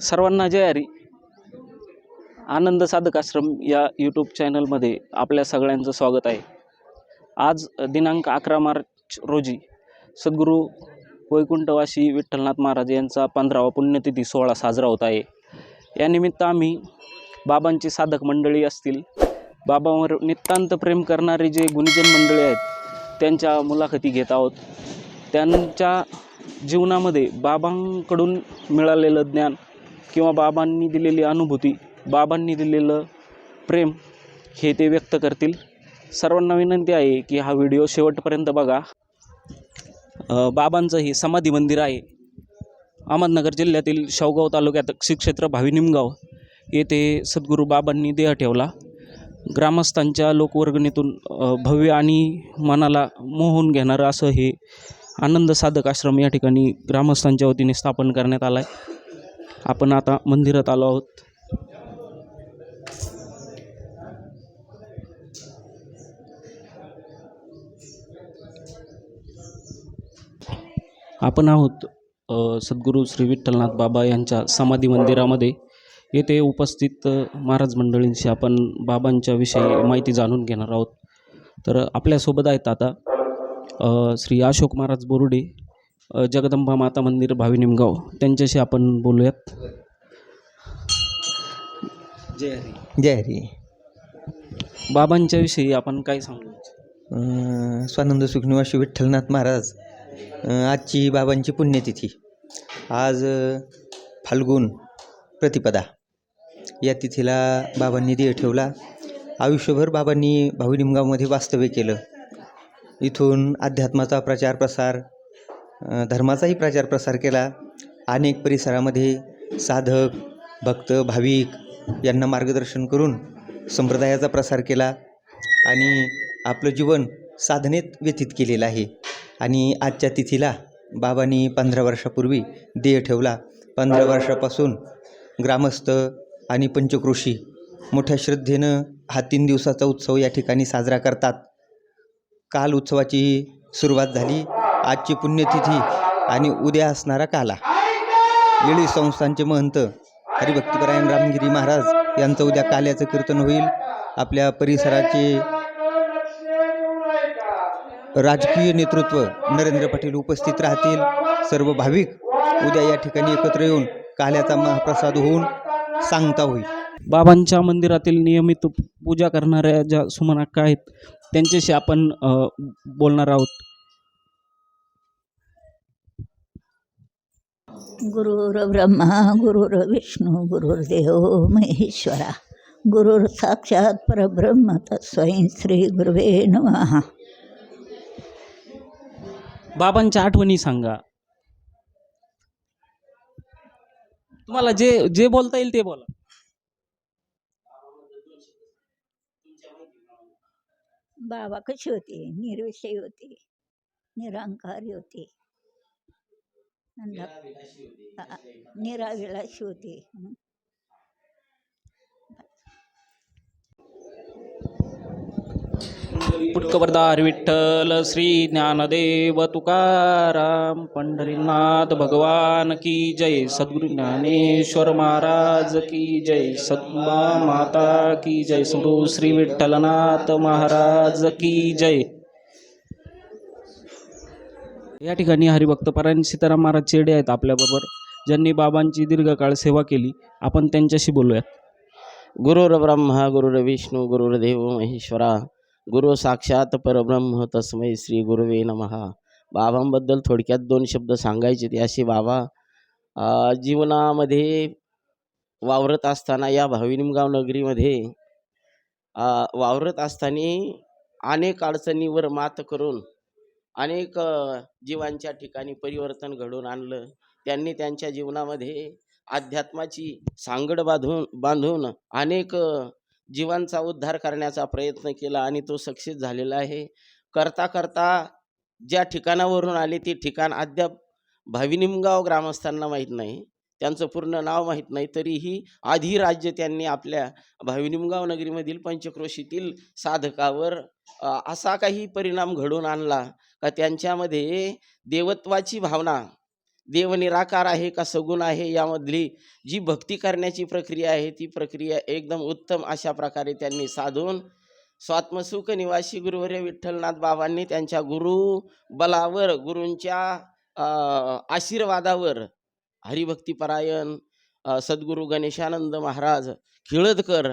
सर्वांना जय हरी. आनंद साधक आश्रम या यूट्यूब चॅनलमध्ये आपल्या सगळ्यांचं स्वागत आहे. आज दिनांक अकरा मार्च रोजी सद्गुरू वैकुंठवासी विठ्ठलनाथ महाराज यांचा पंधरावा पुण्यतिथी सोहळा साजरा होत आहे. यानिमित्त आम्ही बाबांची साधक मंडळी असतील बाबांवर नितांत प्रेम करणारे जे गुणीजन मंडळी आहेत त्यांच्या मुलाखती घेत आहोत. त्यांच्या जीवनामध्ये बाबांकडून मिळालेलं ज्ञान किंवा बाबांनी दिलेली अनुभूती बाबांनी दिलेलं प्रेम हे ते व्यक्त करतील. सर्वांना विनंती आहे की हा व्हिडिओ शेवटपर्यंत बघा. बाबांचं हे समाधी मंदिर आहे. अहमदनगर जिल्ह्यातील शेवगाव तालुक्यात श्रीक्षेत्र भावी निमगाव येथे सद्गुरू बाबांनी देह ठेवला. ग्रामस्थांच्या लोकवर्गणीतून भव्य आणि मनाला मोहून घेणारं असं हे आनंद साधक आश्रम या ठिकाणी ग्रामस्थांच्या वतीने स्थापन करण्यात आला आहे आपण आता मंदिरात आलो आहोत. आपण आहोत सद्गुरू श्री विठ्ठलनाथ बाबा यांच्या समाधी मंदिरामध्ये. येथे उपस्थित महाराज मंडळींशी आपण बाबांच्या विषयी माहिती जाणून घेणार आहोत. तर आपल्यासोबत आहेत आता श्री अशोक महाराज बोरुडे जगदंबा माता मंदिर भावी निमगाव. त्यांच्याशी आपण बोलूयात. जय हरी. जय हरी. बाबांच्या विषयी आपण काय सांगू? अं, स्वानंद सुखनिवासी विठ्ठलनाथ महाराज अं, आजची बाबांची पुण्यतिथी. आज अं, फाल्गुन प्रतिपदा. या तिथीला बाबांनी देह ठेवला. आयुष्यभर बाबांनी भावी निमगावमध्ये वास्तव्य केलं. इथून अध्यात्माचा प्रचार प्रसार धर्माचाही प्रचार प्रसार केला. अनेक परिसरामध्ये साधक भक्त भाविक यांना मार्गदर्शन करून संप्रदायाचा प्रसार केला आणि आपलं जीवन साधनेत व्यतीत केलेलं आहे. आणि आजच्या तिथीला बाबांनी पंधरा वर्षापूर्वी देह ठेवला. पंधरा वर्षापासून ग्रामस्थ आणि पंचक्रोशी मोठ्या श्रद्धेनं हा तीन दिवसाचा उत्सव या ठिकाणी साजरा करतात. काल उत्सवाची सुरुवात झाली. आजची पुण्यतिथी आणि उद्या असणारा काला. येळी संस्थांचे महंत हरिभक्तीपरायण रामगिरी महाराज यांचं उद्या काल्याचं कीर्तन होईल. आपल्या परिसराचे राजकीय नेतृत्व नरेंद्र पाटील उपस्थित राहतील. सर्व भाविक उद्या या ठिकाणी एकत्र येऊन काल्याचा महाप्रसाद होऊन सांगता होईल. बाबांच्या मंदिरातील नियमित पूजा करणाऱ्या ज्या सुमनाक्का आहेत त्यांच्याशी आपण बोलणार आहोत. गुरुर्ब्रह्मा गुरुर्विष्णू गुरुर्देव महेश्वरा गुरुर साक्षात परब्रह्म तस्मै श्री गुरुवे नमः. बाबांच्या आठवणी सांगा. तुम्हाला जे जे बोलता येईल ते बोला. बाबा कशी होती? निर्विषयी होती निरंकारी होती. निराविलाशी होती. पुटकवरदार विठ्ठल श्री ज्ञानदेव तुकाराम पंढरीनाथ भगवान की जय सद्गुरु ज्ञानेश्वर महाराज की जय सद्मा माता की जय सद्गुरु श्री विठ्ठलनाथ महाराज की जय. या ठिकाणी हरिभक्त परायण सीताराम महाराज चेडे आहेत आपल्याबरोबर. ज्यांनी बाबांची दीर्घकाळ सेवा केली आपण त्यांच्याशी बोलूयात. गुरुर ब्रह्मा गुरुर विष्णू गुरुर्देव महेश्वरा गुरु साक्षात परब्रह्म तस्मै श्री गुरुवे नमहा बाबांबद्दल थोडक्यात दोन शब्द सांगायचे ते असे बाबा जीवनामध्ये वावरत असताना या भाविनिमगाव नगरीमध्ये वावरत असताना अनेक अडचणीवर मात करून अनेक जीवांच्या ठिकाणी परिवर्तन घडवून आणलं. त्यांनी त्यांच्या जीवनामध्ये अध्यात्माची सांगड बांधून बांधून अनेक जीवांचा उद्धार करण्याचा प्रयत्न केला आणि तो सक्सेस झालेला आहे. करता करता ज्या ठिकाणावरून आले ते ठिकाण अद्याप भाविनिमगाव ग्रामस्थांना माहीत नाही. त्यांचं पूर्ण नाव माहीत नाही. तरीही आधी राज्य त्यांनी आपल्या भाविनिमगाव नगरीमधील पंचक्रोशीतील साधकावर अ, असा काही परिणाम घडवून आणला का त्यांच्यामध्ये देवत्वाची भावना देव निराकार आहे का सगुण आहे यामधली जी भक्ती करण्याची प्रक्रिया आहे ती प्रक्रिया एकदम उत्तम अशा प्रकारे त्यांनी साधून स्वात्मसुख निवासी गुरुवर्य विठ्ठलनाथ बाबांनी त्यांच्या गुरु बलावर गुरूंच्या आशीर्वादावर हरिभक्तीपरायण सद्गुरु सद्गुरू गणेशानंद महाराज खिळदकर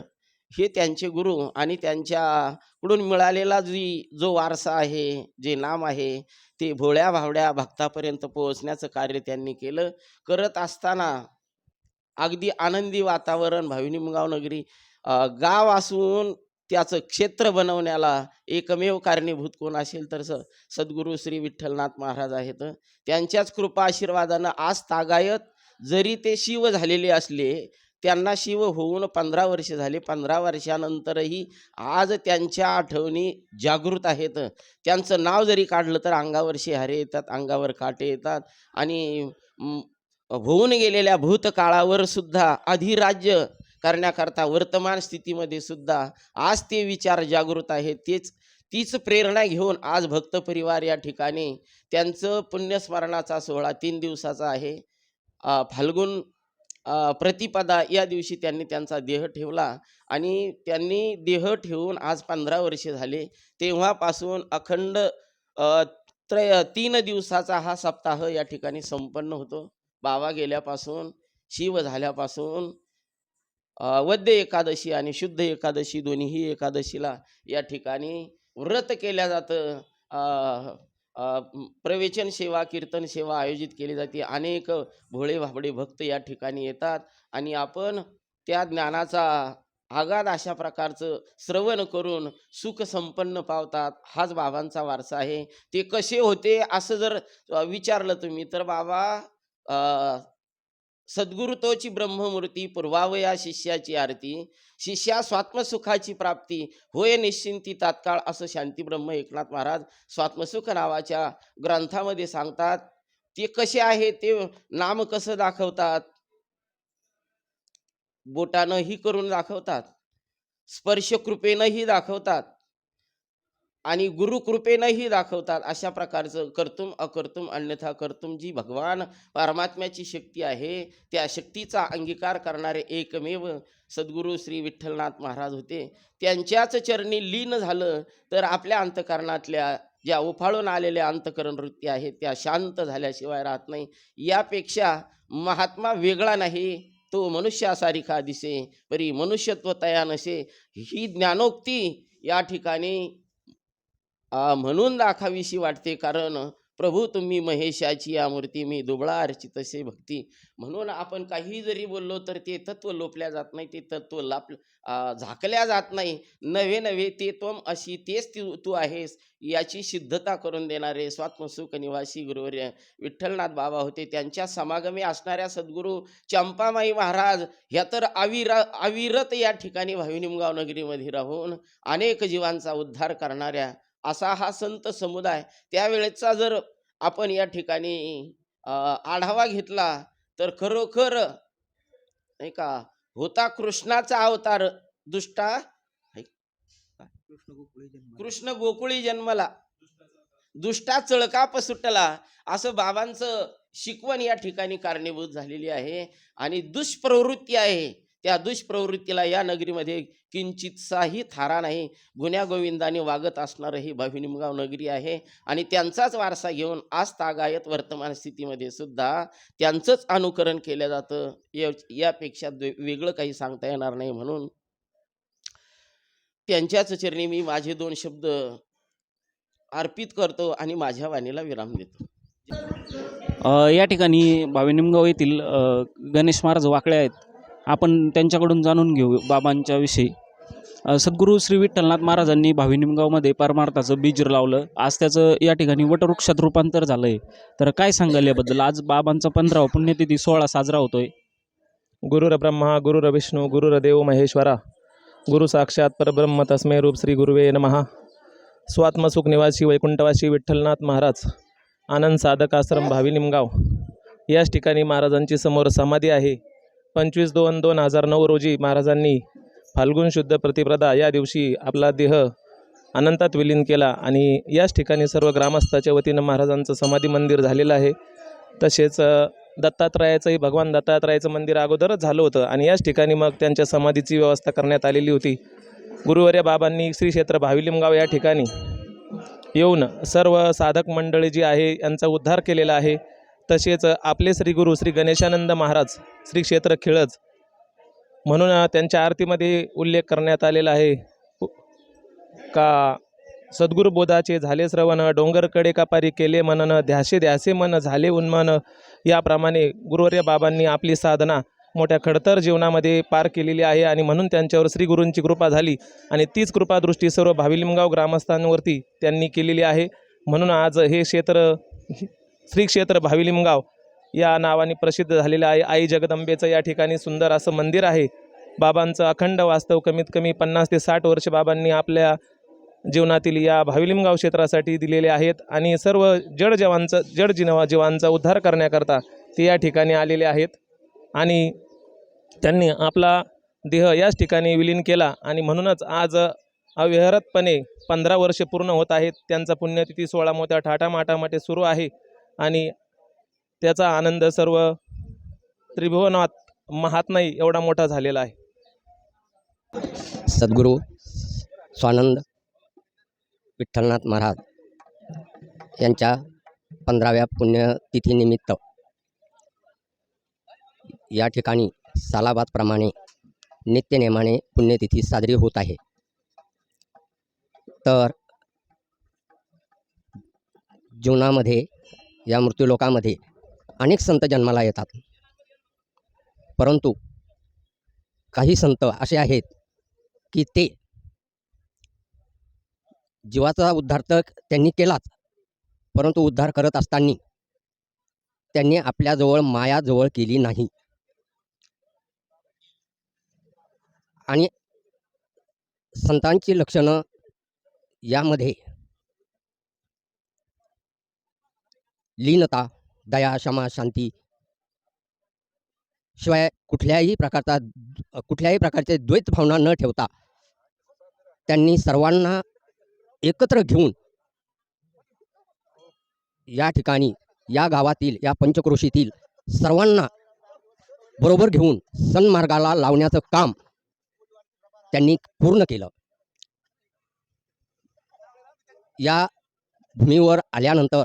हे त्यांचे गुरु आणि त्यांच्याकडून मिळालेला जी जो वारसा आहे जे नाम आहे ते भोळ्या भावड्या भक्तापर्यंत पोहोचण्याचं कार्य त्यांनी केलं. करत असताना अगदी आनंदी वातावरण भाविनिमगाव नगरी गाव असून त्याचं क्षेत्र बनवण्याला एकमेव कारणीभूत कोण असेल तर स सद्गुरू श्री विठ्ठलनाथ महाराज आहेत. त्यांच्याच कृपा आशीर्वादानं आज तागायत जरी ते शिव झालेले असले त्यांना शिव होऊन पंधरा वर्ष झाले. पंधरा वर्षानंतरही आज त्यांच्या आठवणी जागृत आहेत. त्यांचं नाव जरी काढलं तर अंगावर शिहारे येतात अंगावर काटे येतात आणि होऊन गेलेल्या भूतकाळावर सुद्धा अधिराज्य करण्याकरता वर्तमान स्थितीमध्ये सुद्धा आज ते विचार जागृत आहेत. तेच तीच प्रेरणा घेऊन आज भक्त परिवार या ठिकाणी त्यांचं पुण्यस्मरणाचा सोहळा तीन दिवसाचा आहे. फाल्गुन प्रतिपदा या दिवशी त्यांनी त्यांचा देह ठेवला आणि त्यांनी देह ठेवून आज पंधरा वर्षे झाले. तेव्हापासून अखंड त्रय तीन दिवसाचा हा सप्ताह या ठिकाणी संपन्न होतो. बाबा गेल्यापासून शिव झाल्यापासून वद्य एकादशी आणि शुद्ध एकादशी दोन्हीही एकादशीला या ठिकाणी व्रत केल्या जातं. प्रवचन सेवा कीर्तन सेवा आयोजित केली जाते. अनेक भोळे भाबडे भक्त या ठिकाणी येतात आणि आपण त्या ज्ञानाचा आगाध अशा प्रकारचं श्रवण करून सुख संपन्न पावतात. हाच बाबांचा वारसा आहे. ते कसे होते असं जर विचारलं तुम्ही तर बाबा सद्गुरुतोची ब्रह्ममूर्ती पूर्वावया शिष्याची आरती शिष्या स्वात्मसुखाची प्राप्ती होय निश्चिंती तात्काळ असं शांतीब्रह्म एकनाथ महाराज स्वात्मसुख नावाच्या ग्रंथामध्ये सांगतात. ते कसे आहे ते नाम कसं दाखवतात? बोटानंही करून दाखवतात. स्पर्श कृपेनंही दाखवतात. आणि गुरुकृपेनंही दाखवतात. अशा प्रकारचं कर्तुम अकर्तुम अन्यथा कर्तुम जी भगवान परमात्म्याची शक्ती आहे त्या शक्तीचा अंगीकार करणारे एकमेव सद्गुरू श्री विठ्ठलनाथ महाराज होते. त्यांच्याच चरणी लीन झालं तर आपल्या अंतकरणातल्या ज्या उफाळून आलेल्या अंतकरण वृत्ती आहेत त्या शांत झाल्याशिवाय राहत नाही. यापेक्षा महात्मा वेगळा नाही. तो मनुष्यासारिखा दिसे परी मनुष्यत्व तया नसे. ही ज्ञानोक्ती या ठिकाणी म्हणून दाखावीशी वाटते. कारण प्रभू तुम्ही महेशाची या मूर्ती मी दुबळा अर्चित असे भक्ती. म्हणून आपण काही जरी बोललो तर ते तत्व लोपल्या जात नाही. ते तत्व लाप झाकल्या जात नाही. नवे नवे ते त्वम अशी तेच तू तू आहेस याची सिद्धता करून देणारे स्वात्मसुख निवासी गुरुवर्य विठ्ठलनाथ बाबा होते. त्यांच्या समागमी असणाऱ्या सद्गुरू चंपामाई महाराज ह्या तर अविरा अविरत या ठिकाणी भाविनिमगाव नगरीमध्ये राहून अनेक जीवांचा उद्धार करणाऱ्या असा हा संत समुदाय. त्यावेळेचा जर आपण या ठिकाणी आढावा घेतला तर खरोखर नाही का होता कृष्णाचा अवतार दुष्टा कृष्ण गोकुळी जन्मला. दुष्टा चळकाप सुटला असं बाबांचं शिकवण या ठिकाणी कारणीभूत झालेली आहे. आणि दुष्प्रवृत्ती आहे. त्या दुष्प्रवृत्तीला या नगरीमध्ये किंचितसाही थारा नाही. गुन्ह्या गोविंदाने वागत असणारं ही भाविनिमगाव नगरी आहे आणि त्यांचाच वारसा घेऊन आज तागायत वर्तमान स्थितीमध्ये सुद्धा त्यांचंच अनुकरण केलं जातं. यापेक्षा वेगळं काही सांगता येणार नाही म्हणून त्यांच्याच चरणी मी माझे दोन शब्द अर्पित करतो आणि माझ्या वाणीला विराम देतो. या ठिकाणी भाविनिमगाव येथील गणेश महाराज वाकळे आहेत. आपण त्यांच्याकडून जाणून घेऊ बाबांच्या विषयी. सद्गुरू श्री विठ्ठलनाथ महाराजांनी भाविनिमगावमध्ये परमार्थाचं बीज लावलं. आज त्याचं या ठिकाणी वटवृक्षात रूपांतर झालं आहे तर काय सांगाल याबद्दल? आज बाबांचा पंधरावा पुण्यतिथी सोहळा साजरा होतोय. गुरुर्ब्रह्मा गुरुर्विष्णू गुरुर्देव महेश्वरा. गुरु साक्षात परब्रह्म तस्मे रूप श्री गुरुवे नमहा स्वात्मसुख निवासी वैकुंठवासी विठ्ठलनाथ महाराज. आनंद साधक आश्रम भावी निमगाव. याच ठिकाणी महाराजांची समोर समाधी आहे. पंचवीस दोन दोन हजार नऊ रोजी महाराजांनी फाल्गुन शुद्ध प्रतिप्रदा या दिवशी आपला देह अनंतात विलीन केला आणि याच ठिकाणी सर्व ग्रामस्थाच्या वतीनं महाराजांचं समाधी मंदिर झालेलं आहे. तसेच दत्तात्रयाचंही भगवान दत्तात्रयाचं मंदिर अगोदरच झालं होतं आणि याच ठिकाणी मग त्यांच्या समाधीची व्यवस्था करण्यात आलेली होती. गुरुवर्य बाबांनी श्री क्षेत्र भाविलिमगाव या ठिकाणी येऊन सर्व साधक मंडळी जी आहे यांचा उद्धार केलेला आहे. तसेच आपले श्री गुरु श्री गणेशानंद महाराज श्री क्षेत्र खिळज म्हणून त्यांच्या आरतीमध्ये उल्लेख करण्यात आलेला आहे. का सद्गुरु बोधाचे झाले श्रवण डोंगरकडे कापारी केले मनन ध्यासे ध्यासे मन झाले उन्मन. याप्रमाणे गुरुवर्य बाबांनी आपली साधना मोठ्या खडतर जीवनामध्ये पार केलेली आहे आणि म्हणून त्यांच्यावर श्रीगुरूंची कृपा झाली आणि तीच कृपादृष्टी सर्व भाविलिमगाव ग्रामस्थांवरती त्यांनी केलेली आहे. म्हणून आज हे क्षेत्र श्री क्षेत्र भाविलिमगाव या नावाने प्रसिद्ध झालेलं आहे. आई जगदंबेचं या ठिकाणी सुंदर असं मंदिर आहे. बाबांचं अखंड वास्तव कमीत कमी पन्नास ते साठ वर्ष बाबांनी आपल्या जीवनातील या भाविलिमगाव क्षेत्रासाठी दिलेले आहेत आणि सर्व जड जवांचं जड जिनवा जीवांचा उद्धार करण्याकरता ते या ठिकाणी आलेले आहेत. आणि त्यांनी आपला देह याच ठिकाणी विलीन केला आणि म्हणूनच आज अविहरतपणे पंधरा वर्षे पूर्ण होत आहेत. त्यांचा पुण्यतिथी सोळा मोठ्या ठाटामाटामध्ये सुरू आहे. आणि त्याचा आनंद सर्व त्रिभुवनात महात नाही एवढा मोठा झालेला आहे. सद्गुरू स्वानंद विठ्ठलनाथ महाराज यांच्या पंधराव्या पुण्यतिथीनिमित्त या ठिकाणी सालाबादप्रमाणे नित्यनेमाने पुण्यतिथी साजरी होत आहे. तर जीवनामध्ये या मृत्यूलोकामध्ये अनेक संत जन्माला येतात. परंतु काही संत असे आहेत की ते जीवाचा उद्धार तर त्यांनी केलाच परंतु उद्धार करत असताना त्यांनी आपल्याजवळ मायाजवळ केली नाही. आणि संतांची लक्षणं यामध्ये लीनता दया क्षमा शांती. शिवाय कुठल्याही प्रकारचा कुठल्याही प्रकारचे द्वैत भावना न ठेवता त्यांनी सर्वांना एकत्र घेऊन या ठिकाणी या गावातील या पंचक्रोशीतील सर्वांना बरोबर घेऊन सन्मार्गाला लावण्याचं काम त्यांनी पूर्ण केलं. या भूमीवर आल्यानंतर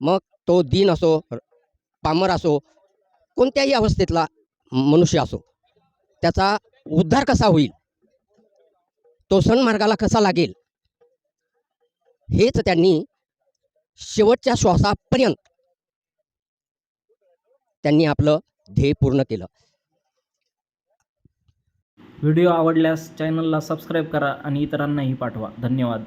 मग तो दीन असो पामर असो कोणत्याही अवस्थेतला मनुष्य असो त्याचा उद्धार कसा होईल? तो सणमार्गाला कसा लागेल? हेच त्यांनी शेवटच्या श्वासापर्यंत त्यांनी आपलं ध्येय पूर्ण केलं. व्हिडिओ आवडल्यास चॅनलला सबस्क्राईब करा आणि इतरांनाही पाठवा. धन्यवाद.